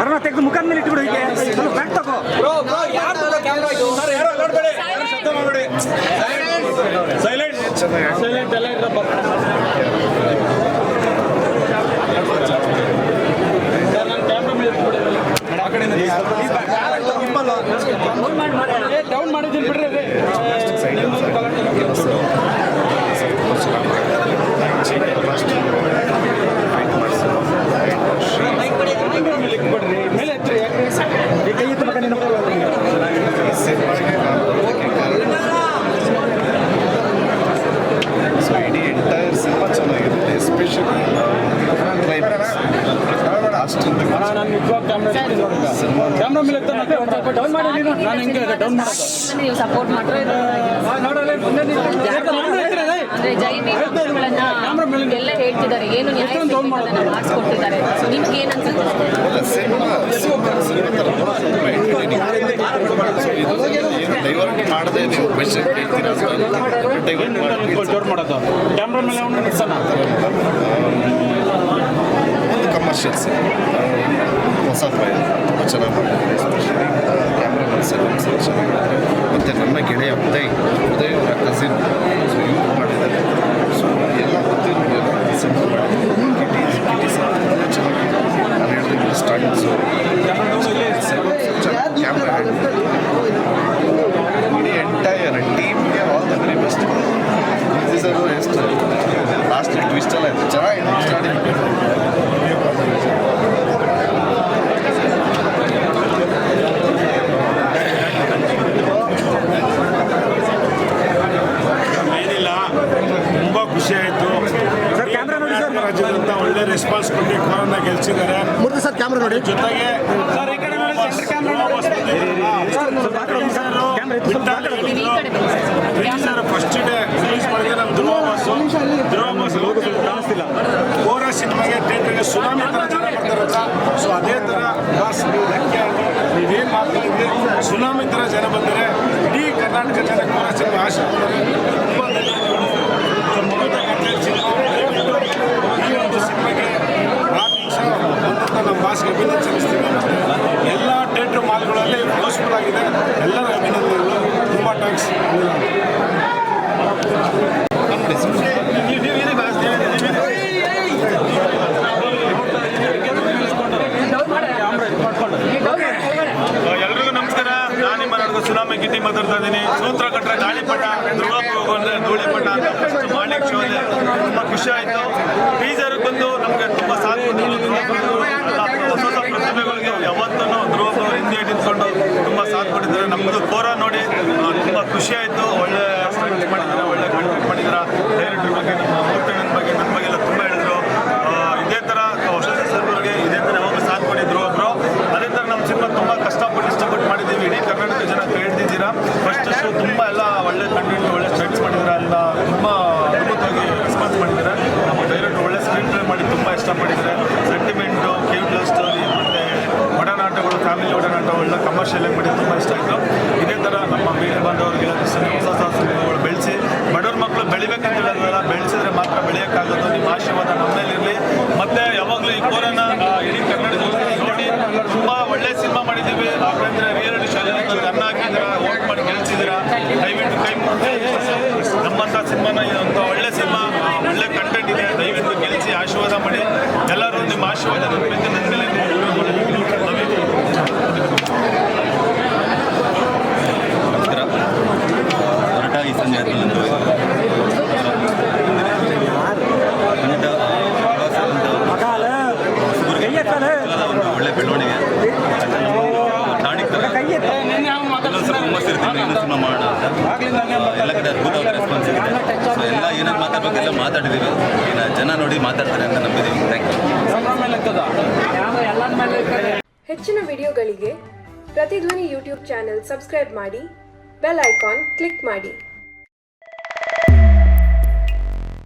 ಅರ್ಣ ತೆಗೆದು ಮುಖದ ಮೇಲೆ ಇಟ್ಬಿಡು ಹೀಗೆ. ಸ್ವಲ್ಪ ಬ್ಯಾಕ್ ತಗೋ. ಸೈಲೆಂಟ್ ಸೈಲೆಂಟ್ ಎಲ್ಲ ಡೌನ್ ಮಾಡಿದ್ದೀನಿ ಬಿಡ್ರಿ ಅದೇ ಲಾಸ್ಟ್ ನಾನು ನಿಜವಾಗ ಕ್ಯಾಮ್ರಾ ಕ್ಯಾಮ್ರಾ ಮೇಲೆ ಎತ್ತ ಮತ್ತೆ ಒಂದು ಡೌನ್ ಮಾಡಿ ನೀನು ಹಿಂಗೆ ಡೌನ್ ಮಾಡೋದು ನೀವು ಸಪೋರ್ಟ್ ಎಲ್ಲ ಹೇಳ್ತಿದ್ದಾರೆ. ಏನು ಮಾಡಿಸ್ಕೊಡ್ತಿದ್ದಾರೆ ನಿಮ್ಗೆ ಡೈವರ್ಟ್ ಮಾಡದೆ ನೀವು ಕ್ವೆಶನ್ ಕೇಳ್ತೀರಾ ಡೈವರ್ಟ್ ಮಾಡಿ ಜೋರ್ ಮಾಡೋದು. ಕ್ಯಾಮ್ರಾ ಮೇಲೆ ಅವನು ನಿಲ್ಸೋಣ ಒಂದು ಕಮರ್ಷಿಯಲ್ಸ್ ಹೊಸ ಪ್ರಯೋಗ ತುಂಬ ಚೆನ್ನಾಗಿ ಮಾಡಿದ್ದಾರೆ ಎಸ್ಪೆಷಲಿ ಕ್ಯಾಮ್ರಾ ಸೆಲೆನ್ಸ್ ಚೆನ್ನಾಗಿದೆ ಮತ್ತು ನನ್ನ ಗೆಳೆಯ ಉದಯ್ ಉದಯ್ ಅವರ ಕಸಿನ್ ಸೊ ಇವರು ಮಾಡಿದ್ದಾರೆ. ಸೊ ಎಲ್ಲ ಗೊತ್ತಿರೋದಿಲ್ಲ ಸಿನಿಮಾ ಮಾಡಿದ್ದಾರೆ. ಕಿಟಿ ಕಿಟಿ ಸಹ ತುಂಬ ಚೆನ್ನಾಗಿದೆ ನಾನು ಸ್ಟಾರ್ಟಿಂಗ್ಸು ಕ್ಯಾಮ್ರಾ ಇಡೀ ಎಂಟೈರ್ ಟೀಮ್ಗೆ all the very best sir ಎಷ್ಟು ಲಾಸ್ಟ್ ಟ್ವಿಸ್ಟ್ ಎಲ್ಲ ಇದೆ ಚೆನ್ನಾಗಿದೆ ಸ್ಟಾರ್ಟಿಂಗ್ ಏನಿಲ್ಲ ತುಂಬ ಖುಷಿ ಆಯಿತು ರಾಜ್ಯದಿಂದ ಒಳ್ಳೆ ರೆಸ್ಪಾನ್ಸ್ ಕೊಟ್ಟು ಕೊರೋನಾ ಗೆಲ್ಸಿದ್ದಾರೆ. ಮೂರ್ತಿ ಸರ್ ಕ್ಯಾಮ್ರಾ ನೋಡಿ. ಜೊತೆಗೆ ನೀವು ಈ ಕಡೆ ಬನ್ನಿ ಸರ್. ಫಸ್ಟ್ ಡೇ ರಿಲೀಸ್ ಮಾಡಿದ್ರೆ ನಮ್ಮ ಧ್ರುವ ಬಸ್ ಕಾಣಿಸ್ತಿಲ್ಲ. ಕೋರ ಸಿನಿಮಾಗೆ ಥಿಯೇಟರ್ಗೆ ಸುನಾಮಿ ಥರ ಜನ ಬರ್ತಾರಲ್ಲ ಸೊ ಅದೇ ಥರ ಬಾಸ್ ನೀವು ಧಕ್ಕೆ ನೀವೇನು ಮಾತಾಡಿದ್ರೆ? ಸುನಾಮಿ ಥರ ಜನ ಬಂದರೆ ಇಡೀ ಕರ್ನಾಟಕ ಜನ ಕೋರ ಸಿನಿಮಾ ಆಶೆ ತುಂಬ ಧನ್ಯವಾದಗಳು ಸೊ ಮಮತಾ ಕಟ್ಲೆಟ್ ಸಿನಿಮಾ ದಯವಿಟ್ಟು ಈ ಒಂದು ಸಿನಿಮಾಗೆ ಆರು ನಿಮಿಷ ಬಂದಂಥ ನಮ್ಮ ಬಾಸ್ಗೆ ಅಭಿನಂದನೆ ಸಲ್ಲಿಸ್ತೀನಿ ಎಲ್ಲ ಥಿಯೇಟ್ರ್ ಹೌಸ್ಫುಲ್ ಆಗಿದೆ. ಎಲ್ಲರ ಅಭಿನಂದನೆಗಳು ತುಂಬ ಟ್ಯಾಂಕ್ಸ್ ಎಲ್ರಿಗೂ ನಮಸ್ಕಾರ. ನಾನು ನಿಮ್ಮ ನಾಟಕ ಸುನಾಮಿ ಗಿಟ್ಟಿ ಮಾತಾಡ್ತಾ ಇದ್ದೀನಿ. ಸೂತ್ರ ಕಟ್ಟರೆ ಗಾಳಿಪಟ ಹೋದ್ರೆ ಧೂಳಿಪಟ. ಅಂತ ಫಸ್ಟ್ ಮಾರ್ನಿಂಗ್ ಶೋ ತುಂಬ ಖುಷಿ ಆಯಿತು ಟೀಸರ್ ಬಂದು ನಮಗೆ ತುಂಬ ಸಾಥ್ ಕೊಟ್ಟಿದ್ರು ಧ್ರುವ ಬಂದು ಹೊಸ ಹೊಸ ಪ್ರತಿಭೆಗಳಿಗೆ ಯಾವತ್ತೂ ಧ್ರುವ ಅವರು ಹಿಂದೆ ನಿಂತ್ಕೊಂಡು ತುಂಬ ಸಾಥ್ ಕೊಟ್ಟಿದ್ದಾರೆ ನಮ್ಮದು ಕೋರ ನೋಡಿ ಆ, ತುಂಬ ಖುಷಿ ಆಯಿತು. ಒಳ್ಳೆ ಸ್ಟಂಟ್ ಮಾಡಿದ್ದಾರೆ? ಒಳ್ಳೆ ಕಂಟೆಂಟ್ ಮಾಡಿದ್ದಾರೆ? ಡೈರೆಕ್ಟರ್ ಬಗ್ಗೆ, ನಮ್ಮ ಮೂರ್ತಣ್ಣನ ಬಗ್ಗೆ ನನ್ನ ಬಗ್ಗೆ ಎಲ್ಲ ತುಂಬ ಹೇಳಿದ್ರು. ಇದೇ ಥರ ಸೋಷಲ್ ಸರ್ವರ್ಗೆ ಇದೇ ಥರ ಯಾವಾಗ ಸಾಥ್ ಕೊಟ್ಟಿದ್ರು ಒಬ್ಬರು ಅದೇ ಥರ ನಮ್ಮ ಸಿನಿಮಾ ತುಂಬ ಕಷ್ಟಪಟ್ಟು ಇಷ್ಟಪಟ್ಟು ಮಾಡಿದ್ದೀವಿ. ಇಡೀ ಕರ್ನಾಟಕ ಜನ ಕೇಳ್ತಿದ್ದೀರಾ ಫಸ್ಟ್ ಶೋ ತುಂಬ ಎಲ್ಲ ಒಳ್ಳೆ ಕಂಟೆಂಟ್ ಒಳ್ಳೆ ಸ್ಟೆಟ್ಸ್ ಮಾಡಿದ್ರೆ ಎಲ್ಲ ತುಂಬ ಅದ್ಭುತವಾಗಿ ರೆಸ್ಪಾನ್ಸ್ ಮಾಡಿದ್ದಾರೆ? ನಮ್ಮ ಡೈರೆಕ್ಟರ್ ಒಳ್ಳೆ ಸ್ಕ್ರೀನ್ ಪ್ಲೇ ಮಾಡಿ ತುಂಬ ಇಷ್ಟಪಟ್ಟಿದ್ದಾರೆ? ಸೆಂಟಿಮೆಂಟು ಲವ್ ಸ್ಟೋರಿ ಮತ್ತು ಒಡನಾಟಗಳು ಫ್ಯಾಮಿಲಿ ಒಡನಾಟ ಒಳ್ಳೆ ಕಮರ್ಷಿಯಲ್ ಮಾಡಿ ತುಂಬ ಇಷ್ಟ ಆಯಿತು ಇದೇ ಥರ ನಮ್ಮ ಮೀಡಿಯಾ ಬಾಂಧವರಿಗೆಲ್ಲ ಸಿನಿಮಾ ಹೊಸ ಹೊಸ ಸಿನಿಮಾಗಳು ಬೆಳೆಸಿ ಬಡವ್ರ ಮಕ್ಕಳು ಬೆಳಿಬೇಕಂತ ಹೇಳೋದಲ್ಲ ಬೆಳೆಸಿದ್ರೆ ಮಾತ್ರ ಬೆಳೆಯೋಕ್ಕಾಗೋದು ನಿಮ್ಮ ಆಶೀರ್ವಾದ ನಮ್ಮ ಮೇಲಿರಲಿ ಮತ್ತು ಯಾವಾಗಲೂ ಈ ಕೋರೋನಾ ಆ, ಇಡೀ ಕರ್ನಾಟಕದಲ್ಲಿ ನೋಡಿ ತುಂಬ ಒಳ್ಳೆ ಸಿನಿಮಾ ಮಾಡಿದ್ದೀವಿ ಯಾಕಂದರೆ ರಿಯಾಲಿಟಿ ಶೋದಲ್ಲಿ ಅನ್ನ ಹಾಕಿದ್ದೀರಾ ವೋಟ್ ಮಾಡಿ ಗೆಲ್ಸಿದ್ದೀರಾ ದಯವಿಟ್ಟು ಕೈ ಮುಗ್ದು ನಮ್ಮಂಥ ಸಿನಿಮಾನ ಇದೊಂದು ಒಳ್ಳೆ ಸಿನಿಮಾ ಒಳ್ಳೆ ಕಂಟೆಂಟ್ ಇದೆ. ದಯವಿಟ್ಟು ಗೆಲ್ಲಿಸಿ ಆಶೀರ್ವಾದ ಮಾಡಿ. ಎಲ್ಲರೂ ನಿಮ್ಮ ಆಶೀರ್ವಾದ ನನ್ನ ಮೇಲೆ. ಹೊರಟ ಈ ಸಂಜೆ ಒಂದು ಒಳ್ಳೆ ಬೆಳವಣಿಗೆ ಇನ್ನೊಂದು ಸಿನಿಮಾ ಮಾಡೋಣ ಎಲ್ಲ ಕಡೆ ಅದ್ಭುತವಾದ ರೆಸ್ಪಾನ್ಸ್ ಇದೆ ಸೊ ಎಲ್ಲ ಮಾತಾಡ್ಬೇಕೆಲ್ಲ ಮಾತಾಡಿದ್ದೀವಿ ಇನ್ನು ಜನ ನೋಡಿ ಮಾತಾಡ್ತಾರೆ ಅಂತ ನಂಬಿದ್ದೀವಿ ಥ್ಯಾಂಕ್ ಯು ಹೆಚ್ಚಿನ ವಿಡಿಯೋಗಳಿಗೆ ಪ್ರತಿಧ್ವನಿ ಯೂಟ್ಯೂಬ್ ಚಾನೆಲ್ ಸಬ್ಸ್ಕ್ರೈಬ್ ಮಾಡಿ, ಬೆಲ್ ಐಕಾನ್ ಕ್ಲಿಕ್ ಮಾಡಿ.